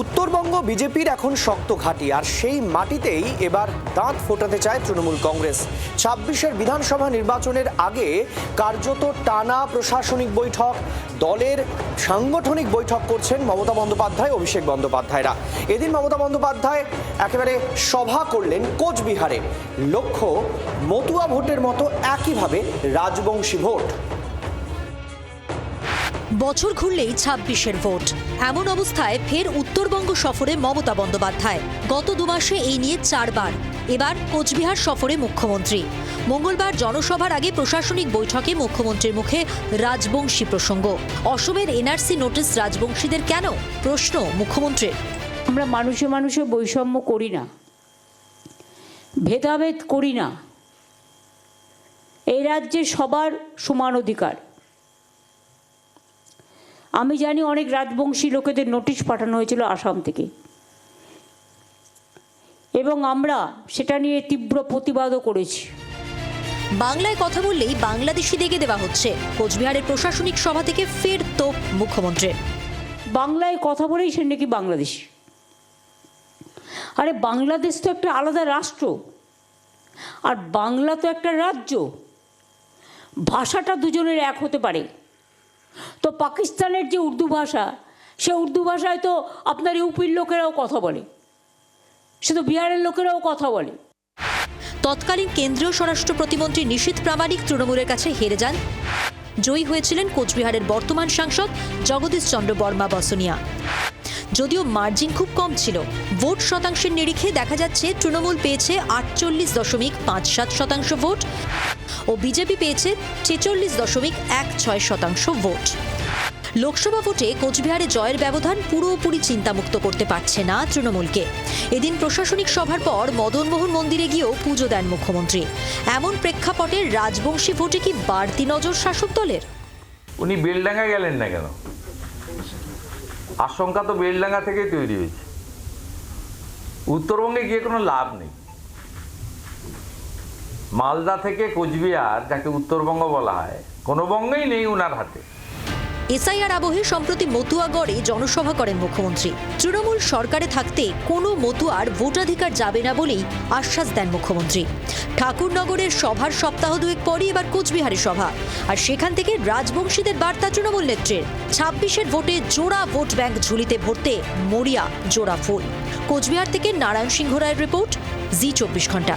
উত্তরবঙ্গ বিজেপির এখন শক্ত ঘাঁটি, আর সেই মাটিতেই এবার দাঁত ফোটাতে চায় তৃণমূল কংগ্রেস। ছাব্বিশের বিধানসভা নির্বাচনের আগে কার্যত টানা প্রশাসনিক বৈঠক, দলের সাংগঠনিক বৈঠক করছেন মমতা বন্দ্যোপাধ্যায়, অভিষেক বন্দ্যোপাধ্যায়রা। এদিন মমতা বন্দ্যোপাধ্যায় একেবারে সভা করলেন কোচবিহারে। লক্ষ্য, মতুয়া ভোটের মতো একইভাবে রাজবংশী ভোট। বছর ঘুরলেই ছাব্বিশের ভোট। এমন অবস্থায় ফের উত্তরবঙ্গ সফরে মমতা বন্দ্যোপাধ্যায়। গত দুমাসে এই নিয়ে চারবার। এবার কোচবিহার সফরে মুখ্যমন্ত্রী। মঙ্গলবার জনসভার আগে প্রশাসনিক বৈঠকে মুখ্যমন্ত্রীর মুখে রাজবংশী প্রসঙ্গ। অসমের এনআরসি নোটিশ রাজবংশীদের কেন? প্রশ্ন মুখ্যমন্ত্রীর। আমরা মানুষে মানুষে বৈষম্য করি না। ভেদাভেদ করি না। এই রাজ্যে সবার সমান অধিকার। আমি জানি অনেক রাজবংশী লোকেদের নোটিশ পাঠানো হয়েছিল আসাম থেকে। এবং আমরা সেটা নিয়ে তীব্র প্রতিবাদও করেছি। বাংলায় কথা বললেই বাংলাদেশি দেখে দেওয়া হচ্ছে। কোচবিহারের প্রশাসনিক সভা থেকে ফের তো মুখ্যমন্ত্রীর বাংলায় কথা বলেই সে নাকি বাংলাদেশ। আরে বাংলাদেশ তো একটা আলাদা রাষ্ট্র। আর বাংলা তো একটা রাজ্য। ভাষাটা দুজনের এক হতে পারে। তো পাকিস্তানের যে উর্দু ভাষা, সে উর্দু ভাষায় তো আপনার ইউপির লোকেরাও কথা বলে, সে তো বিহারের লোকেরাও কথা বলে। তৎকালীন কেন্দ্রীয় স্বরাষ্ট্র প্রতিমন্ত্রী নিশীথ প্রামাণিক তৃণমূলের কাছে হেরে যান। জয়ী হয়েছিলেন কোচবিহারের বর্তমান সাংসদ জগদীশ চন্দ্র বর্মা বসনিয়া। যদিও মার্জিন খুব কম ছিল, ভোট শতাংশের নিরিখে দেখা যাচ্ছে তৃণমূল পেয়েছে আটচল্লিশ দশমিক পাঁচ সাত শতাংশ ভোট। ও বিজেপি পেয়েছে ছেচল্লিশ দশমিক এক ছয় শতাংশ ভোট। লোকসভা ভোটে কোচবিহারে জয়ের ব্যবধান পুরোপুরি চিন্তামুক্ত করতে পারছে না তৃণমূলকে। এদিন প্রশাসনিক সভার পর মদনমোহন মন্দিরে গিয়েও পুজো দেন মুখ্যমন্ত্রী। এমন প্রেক্ষাপটে রাজবংশী ভোটে কি বাড়তি নজর শাসক দলের? উনি বেলডাঙ্গা গেলেন না কেন? আশঙ্কা তো বেলডাঙ্গা থেকেই তৈরি হয়েছে। উত্তরবঙ্গে গিয়ে কোনো লাভ নেই। মালদা থেকে কোচবিহার, যাকে উত্তরবঙ্গ বলা হয়, কোনো বঙ্গেই নেই উনার হাতে। এসআইআর আবহে সম্প্রতি মতুয়াগড়ে জনসভা করেন মুখ্যমন্ত্রী। তৃণমূল সরকারে থাকতে কোনো মতুয়ার ভোটাধিকার যাবে না বলেই আশ্বাস দেন মুখ্যমন্ত্রী। ঠাকুরনগরের সভার সপ্তাহ দুয়েক পরই এবার কোচবিহারে সভা। আর সেখান থেকে রাজবংশীদের বার্তা তৃণমূল নেত্রীর। ছাব্বিশের ভোটে জোড়া ভোট ব্যাংক ঝুলিতে ভরতে মরিয়া জোড়া ফুল। কোচবিহার থেকে নারায়ণ সিংহ রায়ের রিপোর্ট, জি চব্বিশ ঘণ্টা।